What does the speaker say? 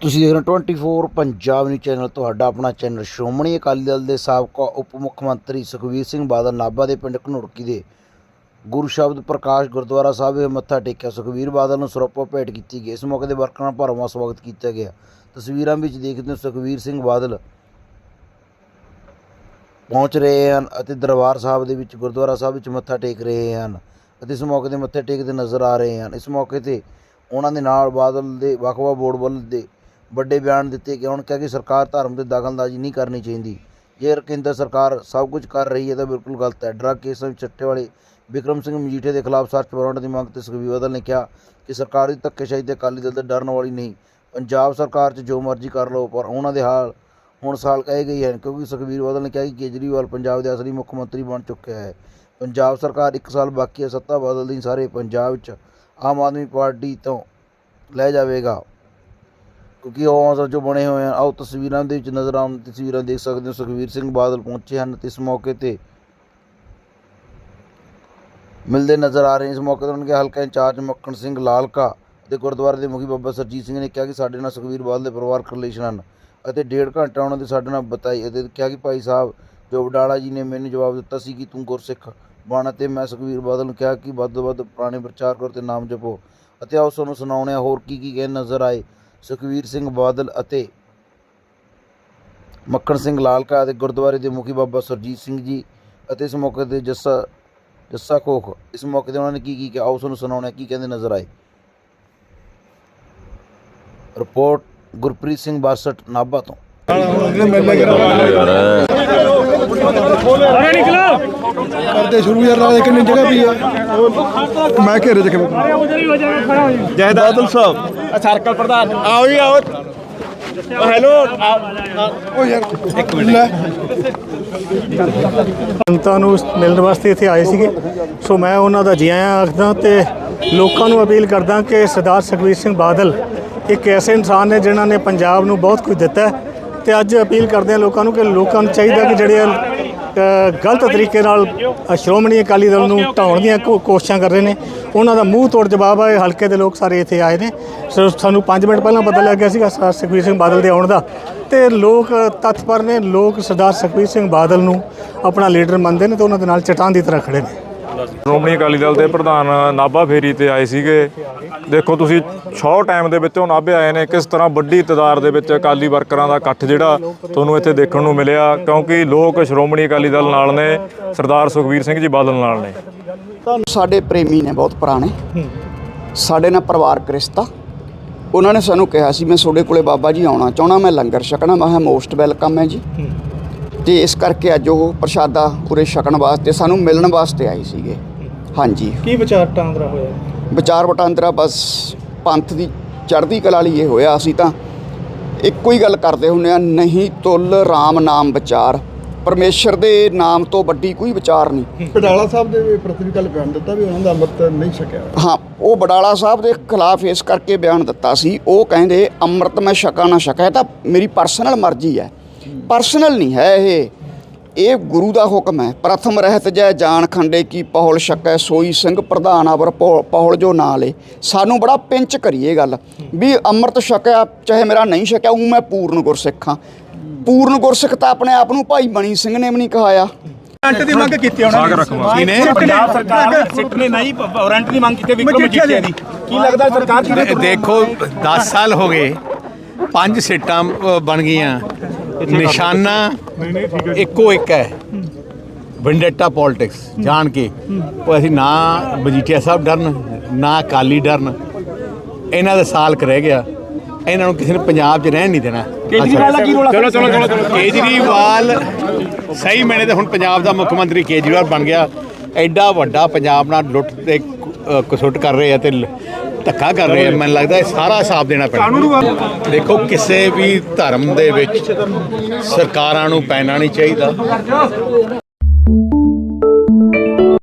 ਤੁਸੀਂ ਦੇਖ ਰਹੇ ਹੋ 24 ਪੰਜਾਬ ਨਿਊਜ਼ ਚੈਨਲ ਤੁਹਾਡਾ ਆਪਣਾ ਚੈਨਲ ਸ਼੍ਰੋਮਣੀ ਅਕਾਲੀ ਦਲ ਦੇ ਸਾਬਕਾ ਉਪ ਮੁੱਖ ਮੰਤਰੀ ਸੁਖਬੀਰ ਸਿੰਘ ਬਾਦਲ ਨਾਭਾ ਦੇ ਪਿੰਡ ਘਨੁੜਕੀ ਦੇ ਗੁਰੂ ਸ਼ਬਦ ਪ੍ਰਕਾਸ਼ ਗੁਰਦੁਆਰਾ ਸਾਹਿਬ ਵਿਖੇ ਮੱਥਾ ਟੇਕਿਆ। ਸੁਖਬੀਰ ਬਾਦਲ ਨੂੰ ਸਰੋਪਾ ਭੇਟ ਕੀਤੀ ਗਈ। ਇਸ ਮੌਕੇ ਦੇ ਵਰਕਰਾਂ ਭਰਵਾਂ ਸਵਾਗਤ ਕੀਤਾ ਗਿਆ। ਤਸਵੀਰਾਂ ਵਿੱਚ ਦੇਖਦੇ ਹੋ ਸੁਖਬੀਰ ਸਿੰਘ ਬਾਦਲ ਪਹੁੰਚ ਰਹੇ ਹਨ ਅਤੇ ਦਰਬਾਰ ਸਾਹਿਬ ਦੇ ਵਿੱਚ, ਗੁਰਦੁਆਰਾ ਸਾਹਿਬ ਵਿੱਚ ਮੱਥਾ ਟੇਕ ਰਹੇ ਹਨ ਅਤੇ ਇਸ ਮੌਕੇ ਤੇ ਮੱਥੇ ਟੇਕਦੇ ਨਜ਼ਰ ਆ ਰਹੇ ਹਨ। ਇਸ ਮੌਕੇ ਤੇ ਉਹਨਾਂ ਦੇ ਨਾਲ ਬਾਦਲ ਦੇ ਵੱਖ-ਵੱਖ ਬੋਰਡ ਵੱਲ ਦੇ ਵੱਡੇ ਬਿਆਨ ਦਿੱਤੇ ਕਿ ਹੁਣ ਕਿਹਾ ਕਿ ਸਰਕਾਰ ਧਰਮ ਤੇ ਦਾਖਲਦਾਜ਼ੀ ਨਹੀਂ ਕਰਨੀ ਚਾਹੀਦੀ। ਜੇ ਕੇਂਦਰ ਸਰਕਾਰ ਸਭ ਕੁਝ ਕਰ ਰਹੀ ਹੈ ਤਾਂ ਬਿਲਕੁਲ ਗਲਤ ਹੈ। ਡਰੱਗ ਕੇਸ ਵਿੱਚ ਚੱਟੇ ਵਾਲੇ ਵਿਕਰਮ ਸਿੰਘ ਮਜੀਠੇ ਦੇ ਖਿਲਾਫ ਸਰਚ ਵਾਰੰਟ ਦੀ ਮੰਗ ਤੇ ਸੁਖਬੀਰ ਬਾਦਲ ਨੇ ਕਿਹਾ ਕਿ ਸਰਕਾਰ ਦੀ ਧੱਕੇਸ਼ਾਹੀ ਤੇ ਅਕਾਲੀ ਦਲ ਦੇ ਡਰਨ ਵਾਲੀ ਨਹੀਂ। ਪੰਜਾਬ ਸਰਕਾਰ 'ਚ ਜੋ ਮਰਜ਼ੀ ਕਰ ਲਓ, ਪਰ ਉਹਨਾਂ ਦੇ ਹਾਲ ਹੁਣ ਸਾਲ ਕਹੇ ਗਈ ਹੈ ਕਿਉਂਕਿ ਸੁਖਬੀਰ ਬਾਦਲ ਨੇ ਕਿਹਾ ਕਿ ਕੇਜਰੀਵਾਲ ਪੰਜਾਬ ਦੇ ਅਸਲੀ ਮੁੱਖ ਮੰਤਰੀ ਬਣ ਚੁੱਕਿਆ ਹੈ। ਪੰਜਾਬ ਸਰਕਾਰ ਇੱਕ ਸਾਲ ਬਾਕੀ ਹੈ, ਸੱਤਾ ਬਦਲਦੀ ਸਾਰੇ ਪੰਜਾਬ 'ਚ ਆਮ ਆਦਮੀ ਪਾਰਟੀ ਤੋਂ ਲੈ ਜਾਵੇਗਾ। ਕਿਉਂਕਿ ਉਹ ਅਸਰ ਜੋ ਬਣੇ ਹੋਏ ਹਨ ਆਓ ਤਸਵੀਰਾਂ ਦੇ ਵਿੱਚ ਨਜ਼ਰ ਆਉਣ ਤਸਵੀਰਾਂ ਦੇਖ ਸਕਦੇ ਹੋ। ਸੁਖਬੀਰ ਸਿੰਘ ਬਾਦਲ ਪਹੁੰਚੇ ਹਨ ਤੇ ਇਸ ਮੌਕੇ ਤੇ। ਮਿਲਦੇ ਨਜ਼ਰ ਆ ਰਹੇ ਇਸ ਮੌਕੇ ਤੇ ਉਹਨਾਂ ਦੇ ਹਲਕਾ ਇੰਚਾਰਜ ਮੱਖਣ ਸਿੰਘ ਲਾਲਕਾ ਤੇ ਗੁਰਦੁਆਰੇ ਦੇ ਮੁਖੀ ਬਾਬਾ ਸਰਜੀਤ ਸਿੰਘ ਨੇ ਕਿਹਾ ਕਿ ਸਾਡੇ ਨਾਲ ਸੁਖਬੀਰ ਬਾਦਲ ਦੇ ਪਰਿਵਾਰਕ ਰਿਲੇਸ਼ਨ ਹਨ ਅਤੇ ਡੇਢ ਘੰਟਾ ਉਹਨਾਂ ਦੇ ਸਾਡੇ ਨਾਲ ਬਤਾਈ ਅਤੇ ਕਿਹਾ ਕਿ ਭਾਈ ਸਾਹਿਬ, ਜੋ ਵਡਾਲਾ ਜੀ ਨੇ ਮੈਨੂੰ ਜਵਾਬ ਦਿੱਤਾ ਸੀ ਕਿ ਤੂੰ ਗੁਰਸਿੱਖ ਬਣ ਅਤੇ ਮੈਂ ਸੁਖਬੀਰ ਬਾਦਲ ਨੂੰ ਕਿਹਾ ਕਿ ਵੱਧ ਤੋਂ ਵੱਧ ਪੁਰਾਣੇ ਪ੍ਰਚਾਰ ਕਰੋ ਤੇ ਨਾਮ ਜਪੋ। ਅਤੇ ਆਓ ਤੁਹਾਨੂੰ ਸੁਣਾਉਂਦੇ ਹੋਰ ਕੀ ਕੀ ਕਹਿ ਨਜ਼ਰ ਆਏ। ਸੁਖਬੀਰ ਸਿੰਘ ਬਾਦਲ ਅਤੇ ਮੱਖਣ ਸਿੰਘ ਲਾਲਕਾ ਅਤੇ ਗੁਰਦੁਆਰੇ ਦੇ ਮੁਖੀ ਬਾਬਾ ਸਰਜੀਤ ਸਿੰਘ ਜੀ ਅਤੇ ਇਸ ਮੌਕੇ ਤੇ ਜੱਸਾ ਜੱਸਾ ਕੋਖ ਇਸ ਮੌਕੇ ਤੇ ਉਹਨਾਂ ਨੇ ਕੀ ਕੀ ਕਿਹਾ? ਤੁਹਾਨੂੰ ਸੁਣਾਉਂਦੇ ਹਾਂ ਕੀ ਕਹਿੰਦੇ ਨਜ਼ਰ ਆਏ? ਰਿਪੋਰਟ ਗੁਰਪ੍ਰੀਤ ਸਿੰਘ ਬਾਸਟ ਨਾਭਾ ਤੋਂ। ਕਰਦੇ ਸ਼ੁਰੂ ਯਾਰ ਨਾਲ ਕਿੰਨੀ ਜਗ੍ਹਾ ਵੀ ਆ। ਮੈਂ ਘੇਰੇ ਚ ਕਿਵੇਂ ਜੈ ਬਾਦਲ ਸਾਹਿਬ। ਸਰਕਲ ਪ੍ਰਧਾਨ। ਆਓ ਜੀ ਆਓ। ਹੈਲੋ। ਉਹ ਯਾਰ ਇੱਕ ਮਿੰਟ। ਲੈ। ਸੰਤਾਂ ਨੂੰ ਮਿਲਣ ਵਾਸਤੇ ਇੱਥੇ ਆਏ ਸੀਗੇ। ਸੋ ਮੈਂ ਉਹਨਾਂ ਦਾ ਜੀ ਆਇਆਂ ਆਖਦਾ ਤੇ ਲੋਕਾਂ ਨੂੰ ਅਪੀਲ ਕਰਦਾ ਕਿ ਸਰਦਾਰ ਸੁਖਬੀਰ ਸਿੰਘ ਬਾਦਲ ਇੱਕ ਐਸੇ ਇਨਸਾਨ ਨੇ ਜਿਨ੍ਹਾਂ ਨੇ ਪੰਜਾਬ ਨੂੰ ਬਹੁਤ ਕੁਝ ਦਿੱਤਾ ਤੇ ਅੱਜ ਅਪੀਲ ਕਰਦੇ ਹਾਂ ਲੋਕਾਂ ਨੂੰ ਕਿ ਲੋਕਾਂ ਨੂੰ ਚਾਹੀਦਾ ਕਿ ਜਿਹੜੇ ਗਲਤ ਤਰੀਕੇ ਨਾਲ ਸ਼੍ਰੋਮਣੀ ਅਕਾਲੀ ਦਲ ਨੂੰ ਢਾਉਣ ਦੀਆਂ ਕੋਸ਼ਿਸ਼ਾਂ ਕਰ ਰਹੇ ਨੇ। ਉਹਨਾਂ ਦਾ ਮੂੰਹ ਤੋੜ ਜਵਾਬ ਹੈ ਹਲਕੇ ਦੇ ਲੋਕ ਸਾਰੇ ਇੱਥੇ ਆਏ ਨੇ। ਸਾਨੂੰ 5 ਮਿੰਟ ਪਹਿਲਾਂ ਪਤਾ ਲੱਗਿਆ ਸੀਗਾ ਸਰਦਾਰ ਸੁਖਬੀਰ ਸਿੰਘ ਬਾਦਲ ਦੇ ਆਉਣ ਦਾ। ਤੇ ਲੋਕ ਤਤਪਰ ਨੇ ਲੋਕ ਸਰਦਾਰ ਸੁਖਬੀਰ ਸਿੰਘ ਬਾਦਲ ਨੂੰ ਆਪਣਾ ਲੀਡਰ ਮੰਨਦੇ ਨੇ ਤੇ ਉਹਨਾਂ ਦੇ ਨਾਲ ਚਟਾਨ ਦੀ ਤਰ੍ਹਾਂ ਖੜੇ ਨੇ। ਸ਼੍ਰੋਮਣੀ ਅਕਾਲੀ ਦਲ ਦੇ ਪ੍ਰਧਾਨ ਨਾਭਾ ਫੇਰੀ ਤੇ ਆਏ ਸੀਗੇ। ਦੇਖੋ ਤੁਸੀਂ ਸ਼ਾਰਟ ਟਾਈਮ ਦੇ ਵਿੱਚੋਂ ਨਾਭੇ ਆਏ ਨੇ ਕਿਸ ਤਰ੍ਹਾਂ ਵੱਡੀ ਤਦਾਰ ਦੇ ਵਿੱਚ ਅਕਾਲੀ ਵਰਕਰਾਂ ਦਾ ਇਕੱਠ ਜਿਹੜਾ ਤੁਹਾਨੂੰ ਇੱਥੇ ਦੇਖਣ ਨੂੰ ਮਿਲਿਆ ਕਿਉਂਕਿ ਲੋਕ ਸ਼੍ਰੋਮਣੀ ਅਕਾਲੀ ਦਲ ਨਾਲ ਨੇ ਸਰਦਾਰ ਸੁਖਬੀਰ ਸਿੰਘ ਜੀ ਬਾਦਲ ਨਾਲ ਨੇ। ਸਾਡੇ ਪ੍ਰੇਮੀ ਨੇ ਬਹੁਤ ਪੁਰਾਣੇ। ਸਾਡੇ ਨਾਲ ਪਰਿਵਾਰਕ ਰਿਸ਼ਤਾ ਉਹਨਾਂ ਨੇ ਸਾਨੂੰ ਕਿਹਾ ਸੀ ਮੈਂ ਤੁਹਾਡੇ ਕੋਲੇ ਬਾਬਾ ਜੀ ਆਉਣਾ ਚਾਹਣਾ ਮੈਂ ਲੰਗਰ ਛਕਣਾ ਮੈਂ ਕਿਹਾ ਮੋਸਟ ਵੈਲਕਮ ਹੈ ਜੀ। ਤੇ ਇਸ ਕਰਕੇ ਅੱਜ ਉਹ ਪ੍ਰਸ਼ਾਦਾ ਉਰੇ ਛਕਣ ਵਾਸਤੇ ਸਾਨੂੰ ਮਿਲਣ ਵਾਸਤੇ ਆਏ ਸੀਗੇ। ਹਾਂਜੀ। ਕੀ ਵਿਚਾਰ ਟਾਂਦਰਾ ਹੋਇਆ? ਵਿਚਾਰ ਵਟਾਂਦਰਾ ਬਸ ਪੰਥ ਦੀ ਚੜ੍ਹਦੀ ਕਲਾ ਲਈ ਇਹ ਹੋਇਆ। ਅਸੀਂ ਤਾਂ ਇੱਕੋ ਹੀ ਗੱਲ ਕਰਦੇ ਹੁੰਦੇ ਆ ਨਹੀਂ ਤੁਲ RAM ਨਾਮ ਵਿਚਾਰ। ਪਰਮੇਸ਼ਰ ਦੇ ਨਾਮ ਤੋਂ ਵੱਡੀ ਕੋਈ ਵਿਚਾਰ ਨਹੀਂ। ਪਟਾਲਾ ਸਾਹਿਬ ਦੇ ਪ੍ਰਤੀ ਵੀ ਕੱਲ ਬਿਆਨ ਦਿੱਤਾ ਵੀ ਉਹਨਾਂ ਦਾ ਅੰਮ੍ਰਿਤ ਨਹੀਂ ਛਕਿਆ। ਹਾਂ ਉਹ ਬਡਾਲਾ ਸਾਹਿਬ ਦੇ ਖਿਲਾਫ ਇਸ ਕਰਕੇ ਬਿਆਨ ਦਿੱਤਾ ਸੀ। ਉਹ ਕਹਿੰਦੇ ਅੰਮ੍ਰਿਤ ਮੈਂ ਛਕਾਂ ਨਾ ਛਕਾਂ ਇਹ ਤਾਂ ਮੇਰੀ ਪਰਸਨਲ ਮਰਜ਼ੀ ਹੈ। ਪਰਸਨਲ ਨਹੀਂ ਹੈ ਇਹ। ਇਹ ਗੁਰੂ ਦਾ ਹੁਕਮ ਹੈ। ਪ੍ਰਥਮ ਰਹਿਤ ਜੈ ਜਾਨ ਖੰਡੇ ਕੀ ਪਹੁਲ ਛਕੈ ਸੋਈ ਸਿੰਘ ਪ੍ਰਧਾਨ ਅਵਰ ਪਹੁ- ਪਹੁਲ ਜੋ ਨਾਂ ਲੇ। ਸਾਨੂੰ ਬੜਾ ਪਿੰਚ ਕਰੀਏ ਗੱਲ। ਵੀ ਅੰਮ੍ਰਿਤ ਛਕਿਆ ਚਾਹੇ ਮੇਰਾ ਨਹੀਂ ਛਕਿਆ ਉਹ ਮੈਂ ਪੂਰਨ ਗੁਰਸਿੱਖ ਹਾਂ। ਪੂਰਨ ਗੁਰਸਿੱਖ ਤਾਂ ਆਪਣੇ ਆਪ ਨੂੰ ਭਾਈ ਮਣੀ ਸਿੰਘ ਨੇ ਵੀ ਨਹੀਂ ਕਹਾਇਆ। ਅੰਟ ਦੀ ਮੰਗ ਕੀਤੀ ਉਹਨਾਂ ਨੇ। ਨੇ? ਪੰਜਾਬ ਸਰਕਾਰ ਸਿੱਖ ਨੇ ਨਹੀਂ? ਵਾਰੰਟ ਦੀ ਮੰਗ ਕੀਤੀ ਵਿਕਰਮ ਮਜੀਠੀਆ ਦੀ ਕੀ ਲੱਗਦਾ ਸਰਕਾਰ ਕੀ ਦੇਖੋ 10 ਸਾਲ ਹੋ ਗਏ। ਪੰਜ ਸੀਟਾਂ ਬਣ ਗਈਆਂ। ਨਿਸ਼ਾਨਾ ਇੱਕੋ ਇੱਕ ਹੈ। ਵੈਂਡੇਟਾ ਪੋਲਿਟਿਕਸ ਜਾਣ ਕੇ। ਉਹ ਅਸੀਂ ਨਾ ਮਜੀਠੀਆ ਸਾਹਿਬ ਡਰਨ ਨਾ ਅਕਾਲੀ ਡਰਨ। ਇਹਨਾਂ ਦਾ ਸਾਲ ਕਰ ਰਹਿ ਗਿਆ। ਇਹਨਾਂ ਨੂੰ ਕਿਸੇ ਨੇ ਪੰਜਾਬ 'ਚ ਰਹਿਣ ਨਹੀਂ ਦੇਣਾ। ਕੇਜਰੀਵਾਲ ਦਾ ਕੀ ਰੋਲ? ਚਲੋ ਚਲੋ ਚਲੋ ਕੇਜਰੀਵਾਲ ਸਹੀ ਮੈਨੇ ਤੇ ਹੁਣ ਪੰਜਾਬ ਦਾ ਮੁੱਖ ਮੰਤਰੀ ਕੇਜਰੀਵਾਲ ਬਣ ਗਿਆ। ਐਡਾ ਵੱਡਾ ਪੰਜਾਬ ਨਾਲ ਲੁੱਟ ਤੇ ਕਸੁੱਟ ਕਰ ਰਹੇ ਆ ਤੇ ਧੱਕਾ ਕਰ ਰਹੇ ਆ, ਮੈਨੂੰ ਲੱਗਦਾ ਇਹ ਸਾਰਾ ਹਿਸਾਬ ਦੇਣਾ ਪੈਣਾ। ਦੇਖੋ, ਕਿਸੇ ਵੀ ਧਰਮ ਦੇ ਵਿੱਚ ਸਰਕਾਰਾਂ ਨੂੰ ਪੈਣਾ ਨਹੀਂ ਚਾਹੀਦਾ।